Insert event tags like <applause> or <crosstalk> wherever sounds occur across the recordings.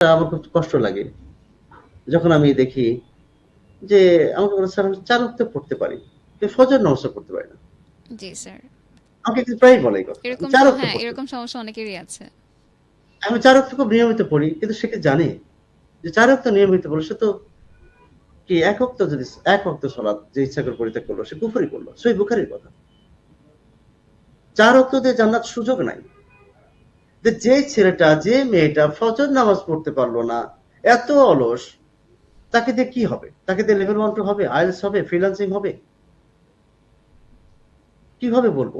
আমার খুব কষ্ট লাগে। যখন আমি দেখি যে আমাকে বলে স্যার আমি চার উঠতে পড়তে পারি। ফজর নামাজ পড়তে পারি না। জি স্যার। আমাকে কিন্তু প্রায় বলে এরকম হ্যাঁ এরকম সমস্যা অনেকেরই আছে। আমি চার অক্ট খুব নিয়মিত পড়ি কিন্তু সে কি জানে? যে চার অক্ট নিয়মিত পড়ে সে তো কি এক অক্ত যদি এক অক্ত সলাৎ যে ইচ্ছা করে পরিত্যাগ করল সে কুফরি করল সেই বুখারির কথা। চার অক্ত দিয়ে জান্নাত সুযোগ নাই। যে যে ছেলেটা যে মেয়েটা ফজর নামাজ পড়তে পারল না এত অলস তাকে দিয়ে কি হবে? তাকে দিয়ে লেভেল ওয়ান টু হবে আইএলস হবে ফ্রিল্যান্সিং হবে? কীভাবে বলব?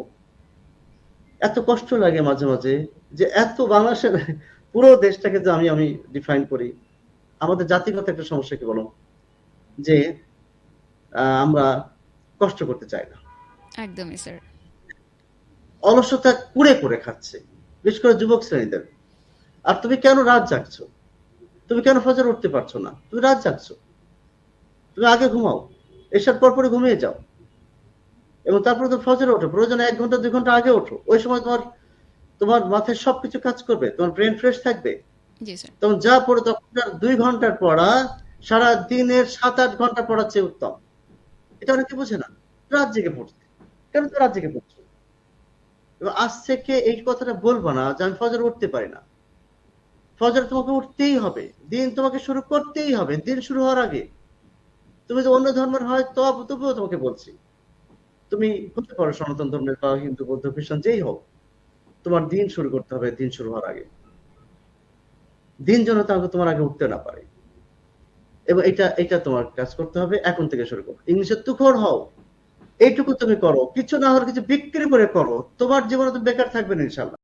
এত কষ্ট লাগে মাঝে মাঝে যে এত বাংলাদেশের <laughs> পুরো দেশটাকে যে আমি আমি ডিফাইন করি। আমাদের জাতিগত একটা সমস্যা কি বলো? যে আহ, আমরা কষ্ট করতে চাই না। একদমই স্যার অলসতা কুড়ে করে খাচ্ছে। বিশেষ করে যুবক শ্রেণীদের। আর তুমি কেন রাত জাগছো? তুমি কেন ফজর উঠতে পারছ না? তুমি রাত জাগছো। তুমি আগে ঘুমাও এসব পরপরে ঘুমিয়ে যাও। এবং তারপরে তো ফজরে ওঠো প্রয়োজনে এক ঘণ্টা দুই ঘণ্টা আগে ওঠো। ওই সময় তোমার তোমার মাথায় সবকিছু কাজ করবে তোমার ব্রেন ফ্রেশ থাকবে। তখন যা পড়ো তখন দুই ঘণ্টার পড়া সারা দিনের সাত আট ঘণ্টা পড়ার চেয়ে উত্তম। এটা অনেকে বোঝে না রাত জেগে পড়ছে কেন তো রাত জেগে পড়ছো? এবার আজ থেকে এই কথাটা বলব না যে আমি ফজর উঠতে পারি না। ফজর তোমাকে উঠতেই হবে। দিন তোমাকে শুরু করতেই হবে। দিন শুরু হওয়ার আগে তুমি যদি অন্য ধর্মের হয় তো তবুও তোমাকে বলছি। তুমি হতে পারো সনাতন ধর্মের বা হিন্দু, বৌদ্ধ, খ্রিস্টান, যেই হোক, তোমার দিন শুরু করতে হবে দিন শুরু হওয়ার আগে। দিন যেন তাহলে তোমার আগে উঠতে না পারে। এবং এটা এটা তোমার কাজ করতে হবে। এখন থেকে শুরু করো। ইংলিশে তুখর হও। এইটুকু তুমি করো, কিছু না হলে কিছু বিক্রি করে করো, তোমার জীবনে তো বেকার থাকবে না ইনশাল্লাহ।